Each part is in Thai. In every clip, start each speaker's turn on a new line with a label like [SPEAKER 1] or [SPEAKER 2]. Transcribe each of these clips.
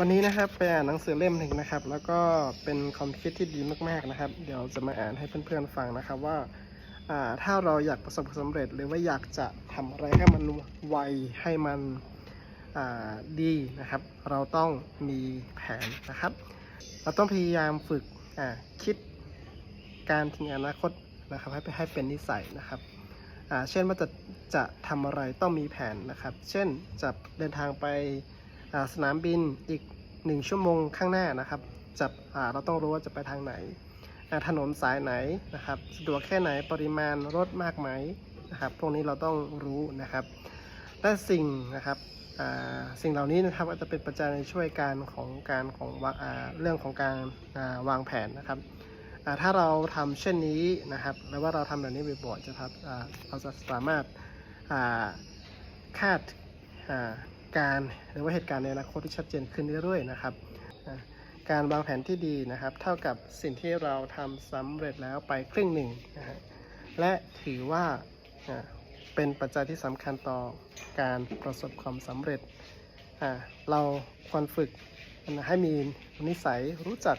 [SPEAKER 1] วันนี้นะครับไปอ่านหนังสือเล่มหนึ่งนะครับ แล้วก็เป็นความคิดที่ดีมากๆนะครับ เดี๋ยวจะมาอ่านให้เพื่อนๆฟังนะครับว่าถ้าเราอยากประสบความสำเร็จ หรือว่าอยากจะทำอะไรให้มันไวให้มันดีนะครับ เราต้องมีแผนนะครับ เราต้องพยายามฝึกคิดการถึงอนาคตนะครับ ให้ให้เป็นนิสัยนะครับเช่นว่าจะจะทำอะไรต้องมีแผนนะครับ เช่นจะเดินทางไป สนามบินอีก 1 ชั่วโมงข้างหน้านะครับจะเราต้องรู้ว่าจะไปทางไหน ถนนสายไหนนะครับสะดวกแค่ไหนปริมาณรถมากไหมนะครับพวกนี้เราต้องรู้นะครับและสิ่งนะครับสิ่งเหล่านี้นะครับก็จะเป็นปัจจัยในช่วยการของการของอเรื่องของการาวางแผนนะครับถ้าเราทำเช่นนี้นะครับหรือว่าเราทำแบบนี้บ่อยๆจะทำเราจะสามารถคาดา การหรือว่าเหตุการณ์ในอนาคตที่ชัดเจนขึ้นเรื่อยๆนะครับ การวางแผนที่ดีนะครับ เท่ากับสิ่งที่เราทำสำเร็จแล้วไปครึ่งหนึ่งนะฮะและถือว่าเป็นปัจจัยที่สำคัญต่อการประสบความสำเร็จ เราควรฝึกให้มีนิสัยรู้จัก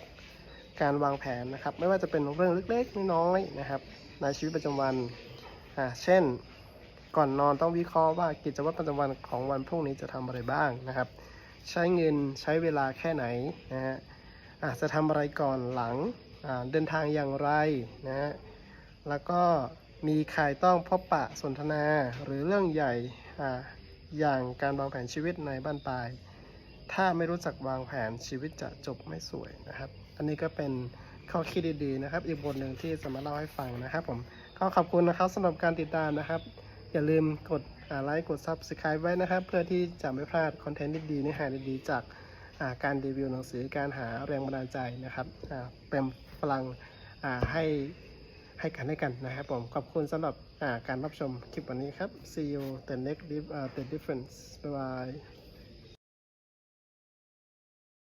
[SPEAKER 1] การวางแผนนะครับ ไม่ว่าจะเป็นเรื่องเล็กๆน้อยๆนะครับ ในชีวิตประจำวัน เช่น ก่อนนอนต้องวิเคราะห์ว่ากิจวัตรประจำวันของวันพรุ่งนี้จะทำอะไรบ้างนะครับ ใช้เงินใช้เวลาแค่ไหนนะฮะอะจะทำอะไรก่อนหลังเดินทางอย่างไรนะฮะแล้วก็มีใครต้องพบปะสนทนาหรือเรื่องใหญ่ออย่างการวางแผนชีวิตในบ้านปลาย ถ้าไม่รู้จักวางแผนชีวิตจะจบไม่สวยนะครับ อันนี้ก็เป็นข้อคิดดีๆนะครับ อีกบทหนึ่งที่จะมาเล่าให้ฟังนะครับผมก็ขอบคุณนะครับสำหรับการติดตามนะครับ อย่าลืมกดไลค์กด Subscribe ไว้นะครับ เพื่อที่จะไม่พลาดคอนเทนต์ดีๆเนื้อหาดีๆจากาการรีวิวหนังสือการหาแรงบันดาลใจนะครับเป็นพลังให้ให้กันให้กันนะครับผม ขอบคุณสำหรับาการรับชมคลิปวันนี้ครับ see you the next di- uh, the difference bye bye